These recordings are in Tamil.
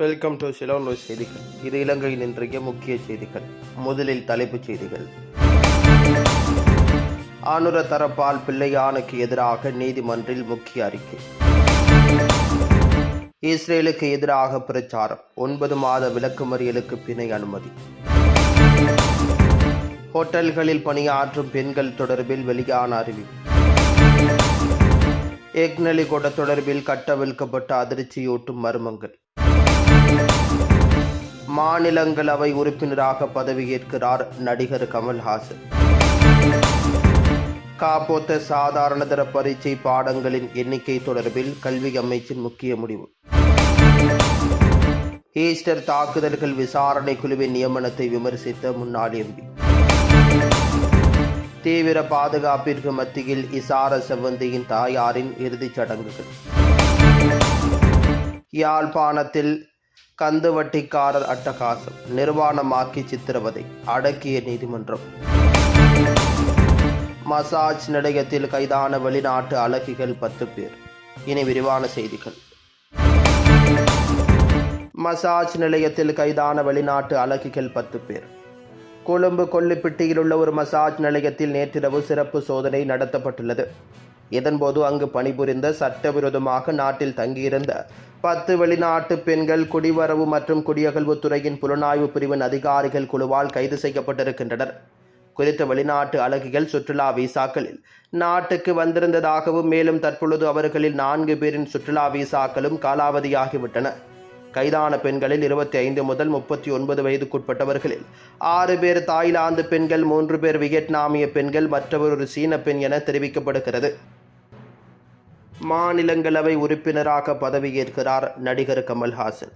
வெல்கம் டு சிலோன் செய்திகள் இது இலங்கையின் இன்றைய முக்கிய செய்திகள். முதலில் தலைப்புச் செய்திகள். ஆணுர தரப்பால் பிள்ளையானுக்கு எதிராக நீதிமன்றில் முக்கிய அறிக்கை. இஸ்ரேலுக்கு எதிராக பிரச்சாரம். ஒன்பது மாத விலக்குமறியலுக்கு பிணை அனுமதி. ஹோட்டல்களில் பணியாற்றும் பெண்கள் தொடர்பில் வெளியான அறிவிப்பு எக்னலிகொட தொடர்பில் கட்டவிழ்க்கப்பட்ட அதிர்ச்சியூட்டும் மர்மங்கள். மாநிலங்களவை உறுப்பினராக பதவியேற்கிறார் நடிகர் கமல்ஹாசன். காப்போத்த சாதாரணதர பரீட்சை பாடங்களின் எண்ணிக்கை தொடர்பில் கல்வி அமைச்சின் முக்கிய முடிவு. ஈஸ்டர் தாக்குதல்கள் விசாரணை குழுவின் நியமனத்தை விமர்சித்த முன்னாள் எம்பி. தீவிர பாதுகாப்பிற்கு மத்தியில் இசார செவ்வந்தியின் தாயாரின் இறுதிச் சடங்குகள். யாழ்ப்பாணத்தில் கந்துவட்டிக்காரர் அட்டகாசம். நிர்வாணமாக்கி சித்திரவதை. அடக்கிய நீதிமன்றம். மசாஜ் நிலையத்தில் கைதான வெளிநாட்டு அழகிகள் பத்து பேர். இனி விரிவான செய்திகள். மசாஜ் நிலையத்தில் கைதான வெளிநாட்டு அழகிகள் பத்து பேர். கொழும்பு கொல்லிப்பிட்டியில் உள்ள ஒரு மசாஜ் நிலையத்தில் நேற்றிரவு சிறப்பு சோதனை நடத்தப்பட்டுள்ளது. இதன்போது அங்கு பணிபுரிந்த சட்டவிரோதமாக நாட்டில் தங்கியிருந்த பத்து வெளிநாட்டு பெண்கள் குடிவரவு மற்றும் குடியகல்வுத்துறையின் புலனாய்வு பிரிவின் அதிகாரிகள் குழுவால் கைது செய்யப்பட்டிருக்கின்றனர். குறித்த வெளிநாட்டு அழகிகள் சுற்றுலா விசாக்களில் நாட்டுக்கு வந்திருந்ததாகவும் மேலும் தற்பொழுது அவர்களில் நான்கு பேரின் சுற்றுலா விசாக்களும் காலாவதியாகிவிட்டன. கைதான பெண்களில் இருபத்தி ஐந்து முதல் முப்பத்தி ஒன்பது வயதுக்குட்பட்டவர்களில் ஆறு பேர் தாய்லாந்து பெண்கள் மூன்று பேர் வியட்நாமிய பெண்கள் மற்றவர் ஒரு சீன பெண் என தெரிவிக்கப்படுகிறது. மாநிலங்களவை உறுப்பினராக பதவியேற்கிறார் நடிகர் கமல்ஹாசன்.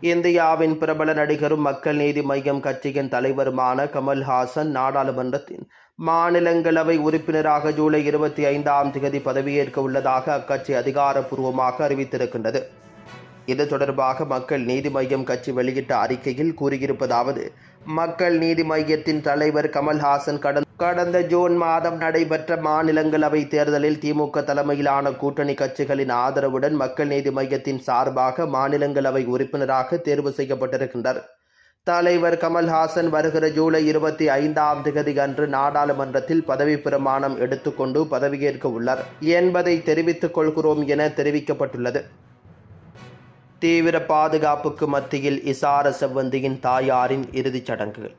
இந்தியாவின் பிரபல நடிகரும் மக்கள் நீதி மையம் கட்சியின் தலைவருமான கமல்ஹாசன் நாடாளுமன்றத்தின் மாநிலங்களவை உறுப்பினராக ஜூலை இருபத்தி ஐந்தாம் தேதி பதவியேற்க உள்ளதாக அக்கட்சி அதிகாரப்பூர்வமாக அறிவித்திருக்கின்றது. இது தொடர்பாக மக்கள் நீதி மையம் கட்சி வெளியிட்ட அறிக்கையில் கூறியிருப்பதாவது மக்கள் நீதி மையத்தின் தலைவர் கமல்ஹாசன் கடந்த கடந்த ஜூன் மாதம் நடைபெற்ற மாநிலங்களவை தேர்தலில் திமுக தலைமையிலான கூட்டணி கட்சிகளின் ஆதரவுடன் மக்கள் நீதி மையத்தின் சார்பாக மாநிலங்களவை உறுப்பினராக தேர்வு செய்யப்பட்டிருக்கின்றார் தலைவர் கமல்ஹாசன் வருகிற ஜூலை இருபத்தி ஐந்தாம் திகதி அன்று நாடாளுமன்றத்தில் பதவி பிரமாணம் எடுத்துக்கொண்டு பதவியேற்க உள்ளார் என்பதை தெரிவித்துக் கொள்கிறோம் என தெரிவிக்கப்பட்டுள்ளது. தீவிர பாதுகாப்புக்கு மத்தியில் இசார செவ்வந்தியின் தாயாரின் இறுதிச் சடங்குகள்.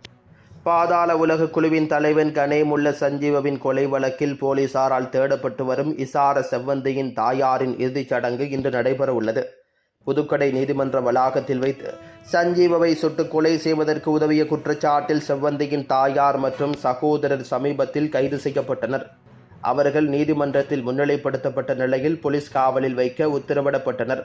பாதாள உலக குழுவின் தலைவன் கனேமுள்ள சஞ்சீவவின் கொலை வழக்கில் போலீசாரால் தேடப்பட்டு வரும் இசார செவ்வந்தியின் தாயாரின் இறுதிச் சடங்கு இன்று நடைபெற உள்ளது. புதுக்கடை நீதிமன்ற வளாகத்தில் வைத்து சஞ்சீவவை சுட்டு கொலை செய்வதற்கு உதவிய குற்றச்சாட்டில் செவ்வந்தியின் தாயார் மற்றும் சகோதரர் சமீபத்தில் கைது செய்யப்பட்டனர். அவர்கள் நீதிமன்றத்தில் முன்னிலைப்படுத்தப்பட்ட நிலையில் போலீஸ் காவலில் வைக்க உத்தரவிடப்பட்டனர்.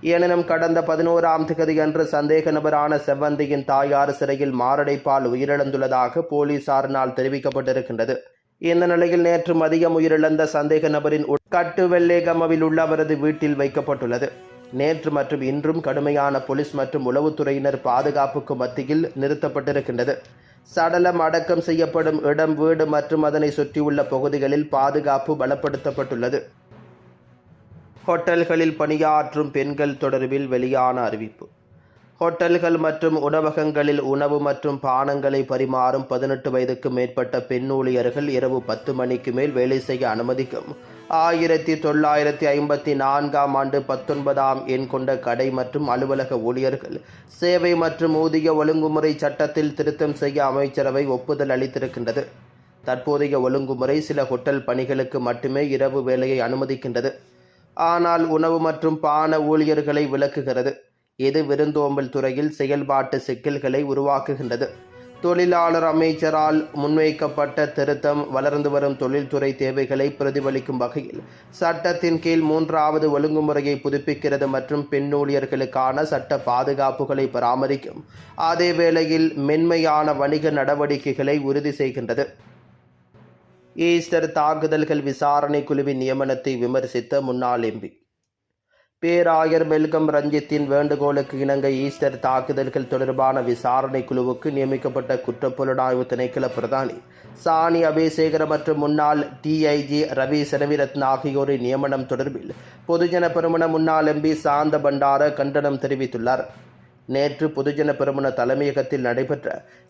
எனினும் கடந்த பதினோராம் தேதி அன்று சந்தேக நபரான செவ்வந்தியின் தாயார் சிறையில் மாரடைப்பால் உயிரிழந்துள்ளதாக போலீசாரினால் தெரிவிக்கப்பட்டிருக்கின்றது. இந்த நிலையில் நேற்று மதியம் உயிரிழந்த சந்தேக நபரின் உட்கட்டு கட்டுவெல்லேகமவில் உள்ள அவரது வீட்டில் வைக்கப்பட்டுள்ளது. நேற்று மற்றும் இன்றும் கடுமையான போலீஸ் மற்றும் உளவுத்துறையினர் பாதுகாப்புக்கு மத்தியில் நிறுத்தப்பட்டிருக்கின்றது. சடலம் அடக்கம் செய்யப்படும் இடம் வீடு மற்றும் அதனை சுற்றியுள்ள பகுதிகளில் பாதுகாப்பு பலப்படுத்தப்பட்டுள்ளது. ஹோட்டல்களில் பணியாற்றும் பெண்கள் தொடர்பில் வெளியான அறிவிப்பு. ஹோட்டல்கள் மற்றும் உணவகங்களில் உணவு மற்றும் பானங்களை பரிமாறும் பதினெட்டு வயதுக்கு மேற்பட்ட பெண் ஊழியர்கள் இரவு பத்து மணிக்கு மேல் வேலை செய்ய அனுமதிக்கும். ஆயிரத்தி தொள்ளாயிரத்தி ஐம்பத்தி நான்காம் ஆண்டு பத்தொன்பதாம் எண் கொண்ட கடை மற்றும் அலுவலக ஊழியர்கள் சேவை மற்றும் ஊதிய ஒழுங்குமுறை சட்டத்தில் திருத்தம் செய்ய அமைச்சரவை ஒப்புதல் அளித்திருக்கின்றது. தற்போதைய ஒழுங்குமுறை சில ஹோட்டல் பணிகளுக்கு மட்டுமே இரவு வேலையை அனுமதிக்கின்றது. ஆனால் உணவு மற்றும் பான ஊழியர்களை விளக்குகிறது இது விருந்தோம்பல் துறையில் செயல்பாட்டு சிக்கல்களை உருவாக்குகின்றது. தொழிலாளர் அமைச்சரால் முன்வைக்கப்பட்ட திருத்தம் வளர்ந்து வரும் தொழில்துறை தேவைகளை பிரதிபலிக்கும் வகையில் சட்டத்தின் கீழ் மூன்றாவது ஒழுங்குமுறையை புதுப்பிக்கிறது மற்றும் பெண் ஊழியர்களுக்கான சட்ட பாதுகாப்புகளை பராமரிக்கும். அதே வேளையில் மென்மையான வணிக நடவடிக்கைகளை உறுதி செய்கின்றது. ஈஸ்டர் தாக்குதல்கள் விசாரணை குழுவின் நியமனத்தை விமர்சித்த முன்னாள் எம்பி. பேராயர் பெல்கம் ரஞ்சித்தின் வேண்டுகோளுக்கு இணங்க ஈஸ்டர் தாக்குதல்கள் தொடர்பான விசாரணை குழுவுக்கு நியமிக்கப்பட்ட குற்றப்புலனாய்வு திணைக்கள பிரதானி சாணி அபிசேகர மற்றும் முன்னாள் டிஐஜி ரவி செனவிரத்ன ஆகியோரின் நியமனம் தொடர்பில் பொதுஜன பெருமன முன்னாள் எம்பி சாந்த பண்டார கண்டனம் தெரிவித்துள்ளார். நேற்று பொதுஜன பெருமன தலைமையகத்தில் நடைபெற்ற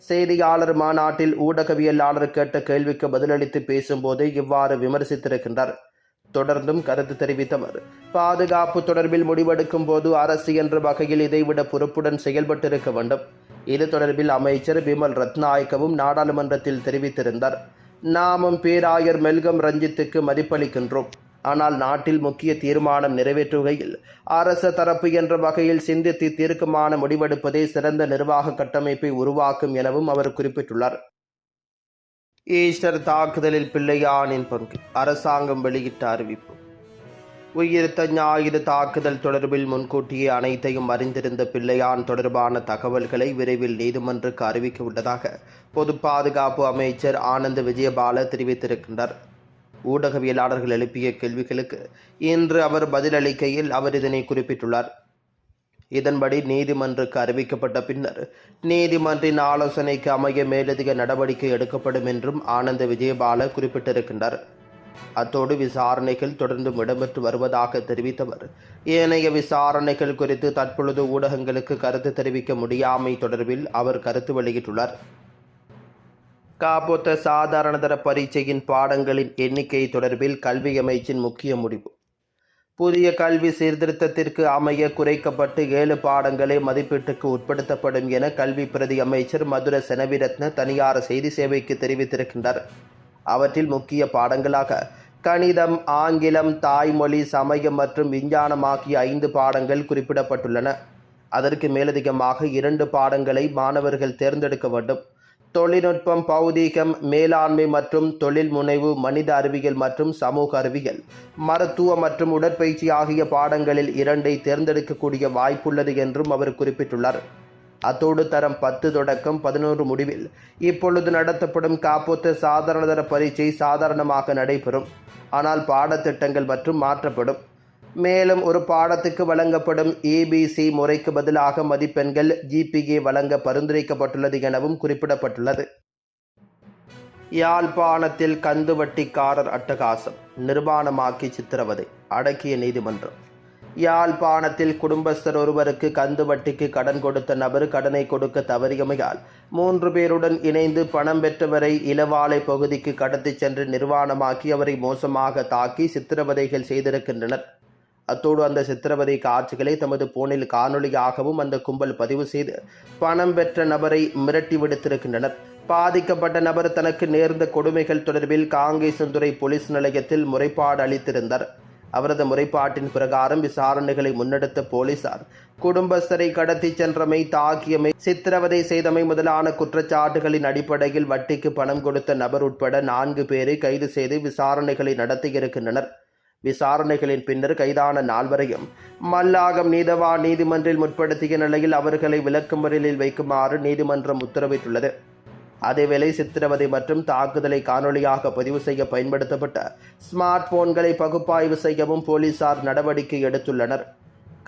செய்தியாளர் மாநாட்டில் ஊடகவியலாளர் கேட்ட கேள்விக்கு பதிலளித்து பேசும்போது இவ்வாறு விமர்சித்திருக்கின்றார். தொடர்ந்தும் கருத்து தெரிவித்தவர். பாதுகாப்பு தொடர்பில் முடிவெடுக்கும் போது அரசு என்ற வகையில் இதைவிட பொறுப்புடன் செயல்பட்டிருக்க வேண்டும். இது தொடர்பில் அமைச்சர் விமல் ரத்நாயக்கவும் நாடாளுமன்றத்தில் தெரிவித்திருந்தார். நாமும் பேராயர் மெல்கம் ரஞ்சித்துக்கு மதிப்பளிக்கின்றோம். ஆனால் நாட்டில் முக்கிய தீர்மானம் நிறைவேற்றுகையில் அரச தரப்பு என்ற வகையில் சிந்தித்து தீர்க்கமான முடிவெடுப்பதே சிறந்த நிர்வாக கட்டமைப்பை உருவாக்கும் எனவும் அவர் குறிப்பிட்டுள்ளார். ஈஸ்டர் தாக்குதலில் பிள்ளையானின் பங்கு அரசாங்கம் வெளியிட்ட அறிவிப்பு. உயிர்த்த ஞாயிறு தாக்குதல் தொடர்பில் முன்கூட்டியே அனைத்தையும் அறிந்திருந்த பிள்ளையான் தொடர்பான தகவல்களை விரைவில் நீதிமன்றுக்கு அறிவிக்க உள்ளதாக பொது பாதுகாப்பு அமைச்சர் ஆனந்த விஜயபால தெரிவித்திருக்கின்றார். ஊடகவியலாளர்கள் எழுப்பிய கேள்விகளுக்கு இன்று அவர் பதிலளிக்கையில் அவர் இதனை குறிப்பிட்டுள்ளார். இதன்படி நீதிமன்றுக்கு அறிவிக்கப்பட்ட பின்னர் நீதிமன்றின் ஆலோசனைக்கு அமைய மேலதிக நடவடிக்கை எடுக்கப்படும் என்றும் ஆனந்த விஜயபால குறிப்பிட்டிருக்கின்றார். அத்தோடு விசாரணைகள் தொடர்ந்து இடம்பெற்று வருவதாக தெரிவித்தவர். ஏனைய விசாரணைகள் குறித்து தற்பொழுது ஊடகங்களுக்கு கருத்து தெரிவிக்க முடியாமை தொடர்பில் அவர் கருத்து வெளியிட்டுள்ளார். காபோத்த சாதாரணதர பரீட்சையின் பாடங்களின் எண்ணிக்கை தொடர்பில் கல்வி அமைச்சின் முக்கிய முடிவு. புதிய கல்வி சீர்திருத்தத்திற்கு அமைய குறைக்கப்பட்டு ஏழு பாடங்களே மதிப்பீட்டுக்கு உட்படுத்தப்படும் என கல்வி பிரதி அமைச்சர் மதுர செனவிரத்ன தனியார் செய்தி சேவைக்கு தெரிவித்திருக்கின்றார். அவற்றில் முக்கிய பாடங்களாக கணிதம் ஆங்கிலம் தாய்மொழி சமயம் மற்றும் விஞ்ஞானம் ஆகிய ஐந்து பாடங்கள் குறிப்பிடப்பட்டுள்ளன. அதற்கு மேலதிகமாக இரண்டு பாடங்களை மாணவர்கள் தேர்ந்தெடுக்க வேண்டும். தொழில்நுட்பம் பௌதீகம் மேலாண்மை மற்றும் தொழில் முனைவு மனித அறிவியல் மற்றும் சமூக அறிவியல். மருத்துவ மற்றும் உடற்பயிற்சி ஆகிய பாடங்களில் இரண்டை தேர்ந்தெடுக்கக்கூடிய வாய்ப்புள்ளது என்றும் அவர் குறிப்பிட்டுள்ளார். அத்தோடு தரம் பத்து தொடக்கம் பதினோரு முடிவில் இப்பொழுது நடத்தப்படும் காப்போத்த சாதாரணதர பரீட்சை சாதாரணமாக நடைபெறும். ஆனால் பாடத்திட்டங்கள் மற்றும் மாற்றப்படும். மேலும் ஒரு பாடத்துக்கு வழங்கப்படும் ஏபிசி முறைக்கு பதிலாக மதிப்பெண்கள் ஜிபிஏ வழங்க பரிந்துரைக்கப்பட்டுள்ளது எனவும் குறிப்பிடப்பட்டுள்ளது. யாழ்ப்பாணத்தில் கந்துவட்டிக்காரர் அட்டகாசம் நிர்வாணமாக்கி சித்திரவதை அடக்கிய நீதிமன்றம். யாழ்ப்பாணத்தில் குடும்பஸ்தர் ஒருவருக்கு கந்து வட்டிக்கு கடன் கொடுத்த நபர் கடனை கொடுக்க தவறியமையால் மூன்று பேருடன் இணைந்து பணம் பெற்றவரை இளவாலை பகுதிக்கு கடத்திச் சென்று நிர்வாணமாக்கி அவரை மோசமாக தாக்கி சித்திரவதைகள் செய்திருக்கின்றனர். அத்தோடு அந்த சித்திரவதை காட்சிகளை தமது போனில் காணொலியாகவும் அந்த கும்பல் பதிவு செய்து பணம் பெற்ற நபரை மிரட்டி விடுத்திருக்கின்றனர். பாதிக்கப்பட்ட நபர் தனக்கு நேர்ந்த கொடுமைகள் தொடர்பில் காங்கேசந்துறை போலீஸ் நிலையத்தில் முறைப்பாடு அளித்திருந்தார். அவரது முறைப்பாட்டின் பிரகாரம் விசாரணைகளை முன்னெடுத்த போலீசார் குடும்பஸ்தரை கடத்தி சென்றமை தாக்கியமை சித்திரவதை செய்தமை முதலான குற்றச்சாட்டுகளின் அடிப்படையில் வட்டிக்கு பணம் கொடுத்த நபர் உட்பட நான்கு பேரை கைது செய்து விசாரணைகளை நடத்தியிருக்கின்றனர். விசாரணைகளின் பின்னர் கைதான நால்வரையும் மல்லாகம் நீதவான் நீதிமன்றில் முற்படுத்திய நிலையில் அவர்களை விளக்குமறியலில் வைக்குமாறு நீதிமன்றம் உத்தரவிட்டுள்ளது. அதேவேளை சித்திரவதை மற்றும் தாக்குதலை காணொளியாக பதிவு செய்ய பயன்படுத்தப்பட்ட ஸ்மார்ட் போன்களை பகுப்பாய்வு செய்யவும் போலீசார் நடவடிக்கை எடுத்துள்ளனர்.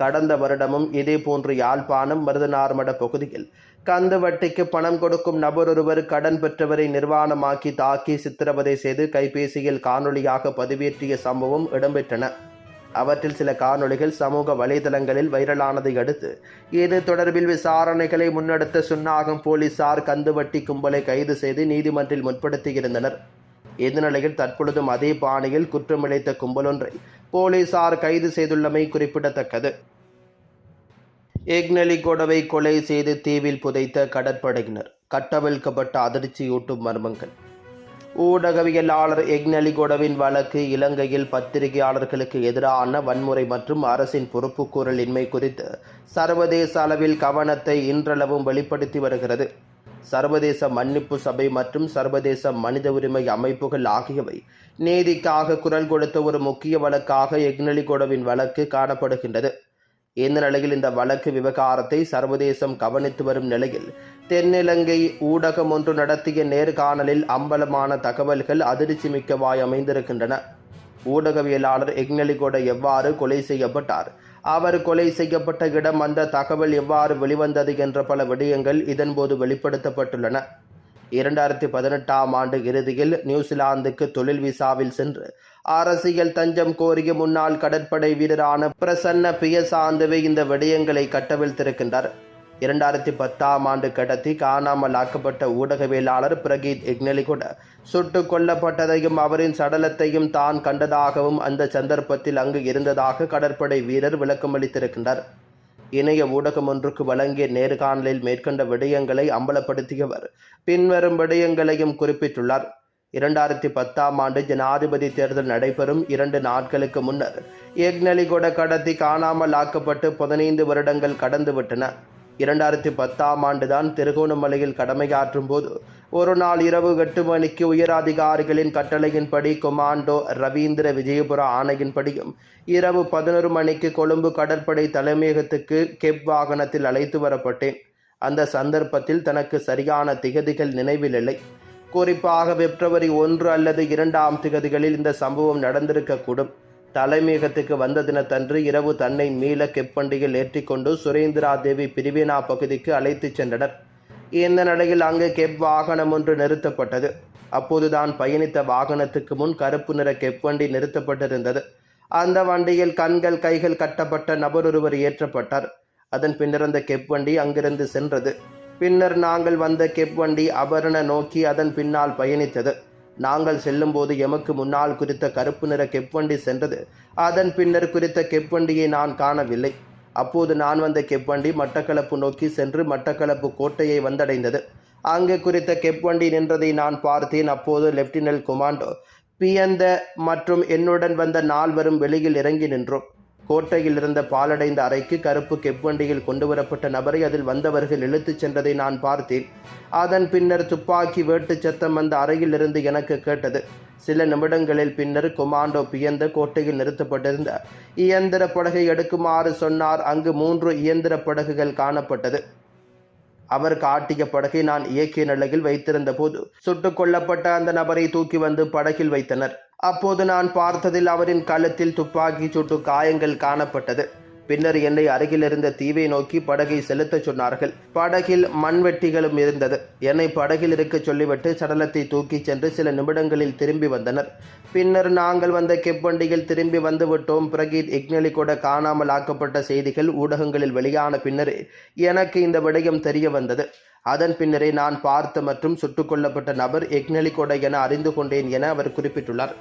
கடந்த வருடமும் இதேபோன்று யாழ்ப்பாணம் மருதனார்மட பகுதியில் கந்து வட்டிக்கு பணம் கொடுக்கும் நபர் ஒருவர் கடன் பெற்றவரை நிர்வாணமாக்கி தாக்கி சித்திரவதை செய்து கைபேசியில் காணொளியாக பதிவேற்றிய சம்பவம் இடம்பெற்றன. அவற்றில் சில காணொளிகள் சமூக வலைதளங்களில் வைரலானதை அடுத்து இது தொடர்பில் விசாரணைகளை முன்னெடுத்த சுன்னாகம் போலீசார் கந்துவட்டி கும்பலை கைது செய்து நீதிமன்றில் முற்படுத்தியிருந்தனர். இந்நிலையில் தற்பொழுதும் அதே பாணியில் குற்றமிழைத்த கும்பலொன்றை போலீசார் கைது செய்துள்ளமை குறிப்பிடத்தக்கது. எக்னலிகொடவை கொலை செய்து தீவில் புதைத்த கடற்படையினர் கட்டவிழ்க்கப்பட்ட அதிர்ச்சியூட்டும் மர்மங்கள். ஊடகவியலாளர் எக்னலிகொடவின் வழக்கு இலங்கையில் பத்திரிகையாளர்களுக்கு எதிரான வன்முறை மற்றும் அரசின் பொறுப்புக்கூறல் இன்மை குறித்து சர்வதேச அளவில் கவனத்தை இன்றளவும் வெளிப்படுத்தி வருகிறது. சர்வதேச மன்னிப்பு சபை மற்றும் சர்வதேச மனித உரிமை அமைப்புகள் ஆகியவை நீதிக்காக குரல் கொடுத்த ஒரு முக்கிய வழக்காக எக்னலிகொடவின் வழக்கு காணப்படுகின்றது. இந்த நிலையில் இந்த வழக்கு விவகாரத்தை சர்வதேசம் கவனித்து வரும் நிலையில் தென்னிலங்கை ஊடகம் ஒன்று நடத்திய நேர்காணலில் அம்பலமான தகவல்கள் அதிர்ச்சி மிக்கவாய் அமைந்திருக்கின்றன. ஊடகவியலாளர் எக்னலிகோட எவ்வாறு கொலை செய்யப்பட்டார்? அவர் கொலை செய்யப்பட்ட இடம் அந்த தகவல் எவ்வாறு வெளிவந்தது என்ற பல விடயங்கள் இதன்போது வெளிப்படுத்தப்பட்டுள்ளன. இரண்டாயிரத்தி பதினெட்டாம் ஆண்டு இறுதியில் நியூசிலாந்துக்கு தொழில் விசாவில் சென்று அரசியல் தஞ்சம் கோரிய முன்னாள் கடற்படை வீரரான பிரசன்ன பியசாந்துவே இந்த விடயங்களை கட்டவிழ்த்திருக்கின்றார். இரண்டாயிரத்தி பத்தாம் ஆண்டு கடத்தி காணாமல் ஆக்கப்பட்ட ஊடகவியலாளர் பிரகீத் இக்னலி கூட சுட்டுக் கொல்லப்பட்டதையும் அவரின் சடலத்தையும் தான் கண்டதாகவும் அந்த சந்தர்ப்பத்தில் அங்கு இருந்ததாக கடற்படை வீரர் விளக்கமளித்திருக்கின்றார். இணைய ஊடகம் ஒன்றுக்கு வழங்கிய நேர்காணலில் மேற்கண்ட விடயங்களை அம்பலப்படுத்தியவர். பின்வரும் விடயங்களையும் குறிப்பிட்டுள்ளார். இரண்டாயிரத்தி பத்தாம் ஆண்டு ஜனாதிபதி தேர்தல் நடைபெறும் இரண்டு நாட்களுக்கு முன்னர். எக்னலிகொட கடத்தி காணாமல் ஆக்கப்பட்டு பதினைந்து வருடங்கள் கடந்துவிட்டன. இரண்டாயிரத்தி பத்தாம் ஆண்டுதான் திருகோணமலையில் கடமையாற்றும் போது ஒரு நாள் இரவு எட்டு மணிக்கு உயரதிகாரிகளின் கட்டளையின்படி கொமாண்டோ ரவீந்திர விஜயபுர ஆணையின்படியும் இரவு பதினொரு மணிக்கு கொழும்பு கடற்படை தலைமையகத்துக்கு கெப் வாகனத்தில் அழைத்து வரப்பட்டேன். அந்த சந்தர்ப்பத்தில் தனக்கு சரியான திகதிகள் நினைவில் இல்லை. குறிப்பாக பிப்ரவரி ஒன்று அல்லது இரண்டாம் திகதிகளில் இந்த சம்பவம் நடந்திருக்கக்கூடும். தலைமையகத்துக்கு வந்த தினத்தன்று இரவு தன்னை மீள கெப்பண்டியில் ஏற்றிக்கொண்டு சுரேந்திரா தேவி பிரிவினா பகுதிக்கு அழைத்துச் சென்றனர். இந்த நிலையில் அங்கு கெப் வாகனம் ஒன்று நிறுத்தப்பட்டது. அப்போதுதான் பயணித்த வாகனத்துக்கு முன் கருப்பு நிற கெப் வண்டி நிறுத்தப்பட்டிருந்தது. அந்த வண்டியில் கண்கள் கைகள் கட்டப்பட்ட நபர் ஒருவர் ஏற்றப்பட்டார். அதன் பின்னர் அந்த கெப் வண்டி அங்கிருந்து சென்றது. பின்னர் நாங்கள் வந்த கெப் வண்டி அபரண நோக்கி அதன் பின்னால் பயணித்தது. நாங்கள் செல்லும்போது எமக்கு முன்னால் குறித்த கருப்பு நிற கெப்பண்டி சென்றது. அதன் பின்னர் குறித்த கெப்பண்டியை நான் காணவில்லை. அப்போது நான் வந்த கெப்பண்டி மட்டக்களப்பு நோக்கி சென்று மட்டக்களப்பு கோட்டையை வந்தடைந்தது. அங்கு குறித்த கெப்பண்டி நின்றதை நான் பார்த்தேன். அப்போது லெப்டினன்ட் கொமாண்டோ பியந்த மற்றும் என்னுடன் வந்த நால்வரும் வெளியில் இறங்கி நின்றோம். கோட்டையில் இருந்த பாலடைந்த அறைக்கு கருப்பு கெப்பண்டியில் கொண்டு வரப்பட்ட நபரை அதில் வந்தவர்கள் இழுத்துச் சென்றதை நான் பார்த்தேன். அதன் பின்னர் துப்பாக்கி வேட்டு சத்தம் அந்த அறையில் இருந்து எனக்கு கேட்டது. சில நிமிடங்களில் பின்னர் கொமாண்டோ பியந்த கோட்டையில் நிறுத்தப்பட்டிருந்த இயந்திர படகை எடுக்குமாறு சொன்னார். அங்கு மூன்று இயந்திர படகுகள் காணப்பட்டது. அவர் காட்டிய படகை நான் இயக்கிய நிலையில் வைத்திருந்த போது சுட்டுக் கொல்லப்பட்ட அந்த நபரை தூக்கி வந்து படகில் வைத்தனர். அப்போது நான் பார்த்ததில் அவரின் கழுத்தில் துப்பாக்கி சுட்டு காயங்கள் காணப்பட்டது. பின்னர் என்னை அருகில் இருந்த தீவை நோக்கி படகை செலுத்தச் சொன்னார்கள். படகில் மண்வெட்டிகளும் இருந்தது. என்னை படகில் இருக்க சொல்லிவிட்டு சடலத்தை தூக்கிச் சென்று சில நிமிடங்களில் திரும்பி வந்தனர். பின்னர் நாங்கள் வந்த கெப்பண்டியில் திரும்பி வந்துவிட்டோம் பிரகீத் இக்னலி கூட காணாமல் ஆக்கப்பட்ட செய்திகள் ஊடகங்களில் வெளியான பின்னரே எனக்கு இந்த விடயம் தெரிய வந்தது. அதன் பின்னரே நான் பார்த்த மற்றும் சுட்டுக் கொல்லப்பட்ட நபர் எக்னலி கொடை என அறிந்து கொண்டேன் என அவர் குறிப்பிட்டுள்ளார்.